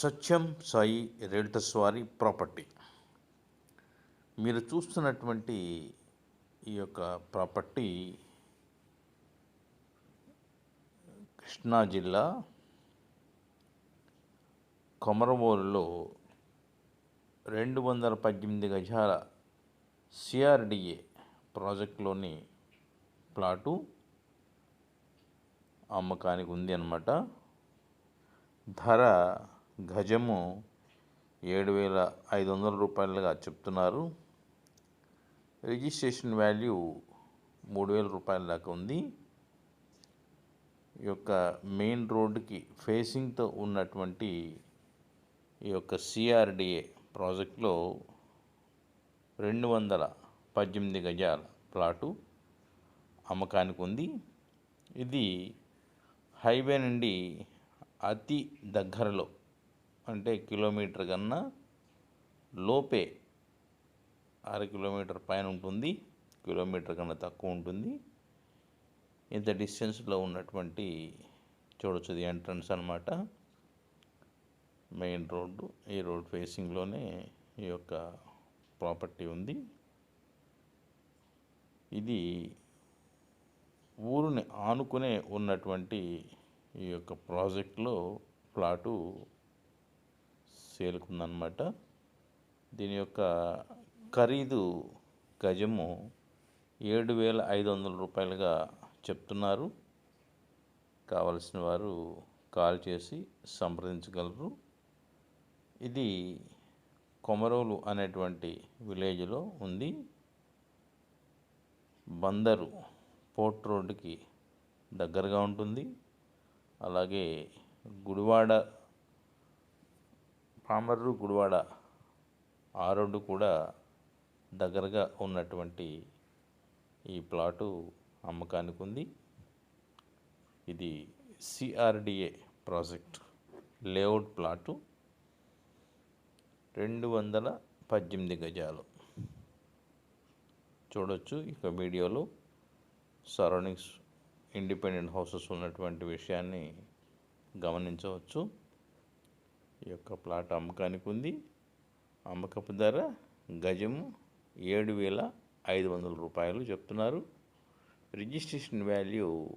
సత్యం Sai realtors వారి property. మీరు చూస్తున్నటువంటి ఈ యొక్క ప్రాపర్టీ కృష్ణా జిల్లా కొమరవోలులో రెండు వందల పద్దెనిమిది గజాల సిఆర్డిఏ ప్రాజెక్టులోని ప్లాటు అమ్మకానికి ఉంది అన్నమాట. ధర గజము ఏడు వేల ఐదు వందల రూపాయలుగా చెప్తున్నారు. రిజిస్ట్రేషన్ వాల్యూ మూడు వేల రూపాయల దాకా ఉంది. ఈ యొక్క మెయిన్ రోడ్డుకి ఫేసింగ్తో ఉన్నటువంటి ఈ యొక్క సిఆర్డిఏ ప్రాజెక్ట్లో రెండు వందల పద్దెనిమిది గజాల ప్లాటు అమ్మకానికి ఉంది. ఇది హైవే నుండి అతి దగ్గరలో అంటే కిలోమీటర్ కన్నా లోపే అర కిలోమీటర్ పైన ఉంటుంది కిలోమీటర్ కన్నా తక్కువ ఉంటుంది. ఇంత డిస్టెన్స్లో ఉన్నటువంటి చూడొచ్చు ఇది ఎంట్రన్స్ అనమాట మెయిన్ రోడ్డు ఈ రోడ్ ఫేసింగ్లోనే ఈ యొక్క ప్రాపర్టీ ఉంది. ఇది ఊరిని ఆనుకునే ఉన్నటువంటి ఈ యొక్క ప్రాజెక్ట్లో ప్లాటు సేల్కుందనమాట. దీని యొక్క ఖరీదు గజము ఏడు వేల ఐదు వందల రూపాయలుగా చెప్తున్నారు. కావలసిన వారు కాల్ చేసి సంప్రదించగలరు. ఇది కొమరోలు అనేటువంటి విలేజ్లో ఉంది. బందరు పోర్ట్ రోడ్డుకి దగ్గరగా ఉంటుంది. అలాగే గుడివాడ పామర్రు గుడివాడ ఆ రోడ్డు కూడా దగ్గరగా ఉన్నటువంటి ఈ ప్లాటు అమ్మకానికి ఉంది. ఇది సిఆర్డిఏ ప్రాజెక్ట్ లేఅవుట్ ప్లాటు రెండు వందల పద్దెనిమిది గజాలు. చూడొచ్చు ఇక వీడియోలో సరౌండింగ్స్ ఇండిపెండెంట్ హౌసెస్ ఉన్నటువంటి విషయాన్ని గమనించవచ్చు. ఈ యొక్క ప్లాట్ అమ్మకానికి ఉంది. అమ్మకపు ధర గజము ఏడు వేల ఐదు వందల రూపాయలు చెప్తున్నారు. రిజిస్ట్రేషన్ వాల్యూ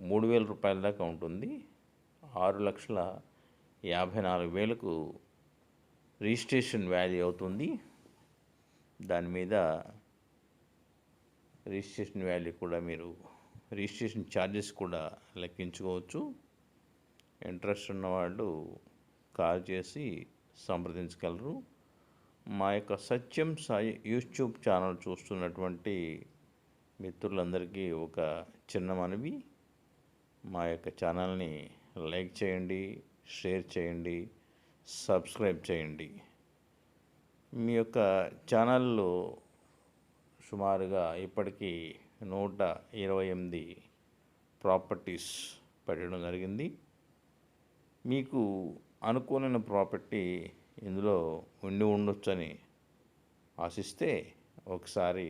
మూడు వేల రూపాయల దాకా ఉంటుంది. ఆరు లక్షల యాభై నాలుగు వేలకు రిజిస్ట్రేషన్ వాల్యూ అవుతుంది. దాని మీద రిజిస్ట్రేషన్ వాల్యూ కూడా మీరు రిజిస్ట్రేషన్ ఛార్జెస్ కూడా లెక్కించుకోవచ్చు. ఇంట్రెస్ట్ ఉన్నవాళ్ళు కాల్ చేసి సంప్రదించగలరు. మా యొక్క సత్యం సాయి యూట్యూబ్ ఛానల్ చూస్తున్నటువంటి మిత్రులందరికీ ఒక చిన్న మనవి. మా యొక్క ఛానల్ని లైక్ చేయండి షేర్ చేయండి సబ్స్క్రైబ్ చేయండి. మీ యొక్క ఛానల్లో సుమారుగా ఇప్పటికీ నూట ఇరవై ఎనిమిది ప్రాపర్టీస్ పెట్టడం జరిగింది. మీకు అనుకూలమైన ప్రాపర్టీ ఇందులో ఉండి ఉండొచ్చని ఆశిస్తే ఒకసారి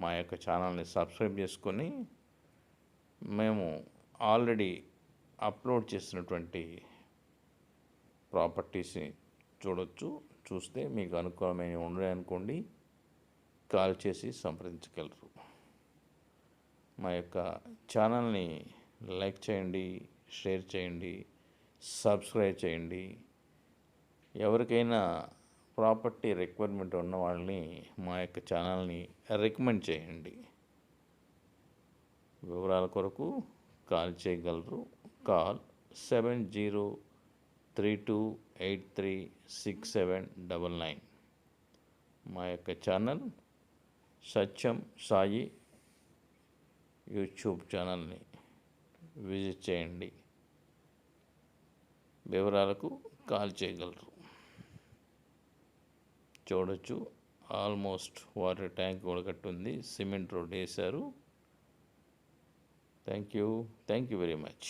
మా యొక్క ఛానల్ని సబ్స్క్రైబ్ చేసుకొని మేము ఆల్రెడీ అప్లోడ్ చేసినటువంటి ప్రాపర్టీస్ని చూడొచ్చు చూస్తే మీకు అనుకూలమైన ఉన్నాయనుకోండి కాల్ చేసి సంప్రదించగలరు. మా యొక్క ఛానల్ని లైక్ చేయండి షేర్ చేయండి సబ్స్క్రైబ్ చేయండి. ఎవరికైనా ప్రాపర్టీ రిక్వైర్మెంట్ ఉన్న వాళ్ళని మా యొక్క ఛానల్ని రికమెండ్ చేయండి. వివరాల కొరకు కాల్ చేయగలరు. Call seven zero three two eight three six seven double nine. మా యొక్క ఛానల్ సత్యం సాయి యూట్యూబ్ ఛానల్ని విజిట్ చేయండి. వివరాలకు కాల్ చేయగలరు. చూడొచ్చు. ఆల్మోస్ట్ వాటర్ ట్యాంక్ కూడా సిమెంట్ రోడ్ వేశారు. Thank you thank you very much.